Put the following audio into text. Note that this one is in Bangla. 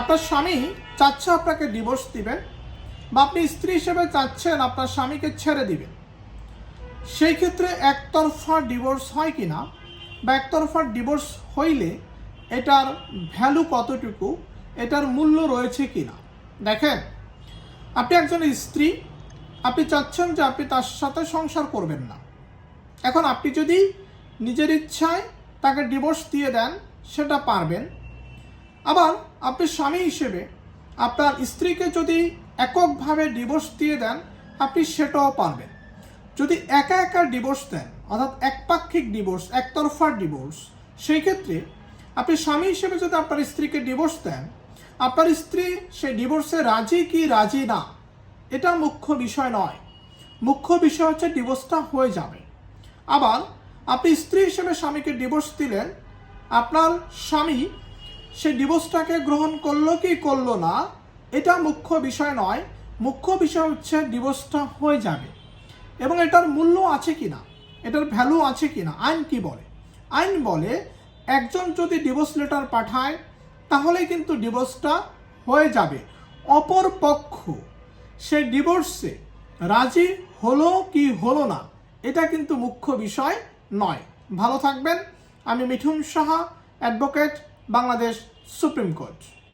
আপনার স্বামী চাচ্ছে আপনাকে ডিভোর্স দিবেন বা আপনি স্ত্রী হিসেবে চাচ্ছেন আপনার স্বামীকে ছেড়ে দিবেন সেই ক্ষেত্রে একতরফা ডিভোর্স হয় কি না বা একতরফা ডিভোর্স হইলে এটার ভ্যালু কতটুকু, এটার মূল্য রয়েছে কি না দেখেন, আপনি একজন স্ত্রী, আপনি চাচ্ছেন যে আপনি তার সাথে সংসার করবেন না। এখন আপনি যদি নিজের ইচ্ছায় তাকে ডিভোর্স দিয়ে দেন, সেটা পারবেন। আবার আপনি স্বামী হিসেবে আপনার স্ত্রীকে যদি এককভাবে ডিভোর্স দিয়ে দেন, আপনি সেটাও পারবেন। যদি একা একা ডিভোর্স দেন, অর্থাৎ একপাক্ষিক ডিভোর্স একতরফা ডিভোর্স সেই ক্ষেত্রে আপনি স্বামী হিসেবে যদি আপনার স্ত্রীকে ডিভোর্স দেন, আপনার স্ত্রী সেই ডিভোর্সে রাজি কি রাজি না, এটা মুখ্য বিষয় নয়। মুখ্য বিষয় হচ্ছে ডিভোর্সটা হয়ে যাবে। আবার আপনি স্ত্রী হিসেবে স্বামীকে ডিভোর্স দিলেন, আপনার স্বামী সেই ডিভোর্সটাকে গ্রহণ করল কি করল না, এটা মুখ্য বিষয় নয়। মুখ্য বিষয় হচ্ছে ডিভোর্সটা হয়ে যাবে। এবং এটার মূল্য আছে কি না এটার ভ্যালু আছে কি না আইন কি বলে? আইন বলে একজন যদি ডিভোর্স লেটার পাঠায় তাহলে কিন্তু ডিভোর্সটা হয়ে যাবে। অপর পক্ষ সেই ডিভোর্সে রাজি হলো কি হলো না, এটা কিন্তু মুখ্য বিষয় নয়। ভালো থাকবেন। আমি Mithun Saha advocate Bangladesh supreme court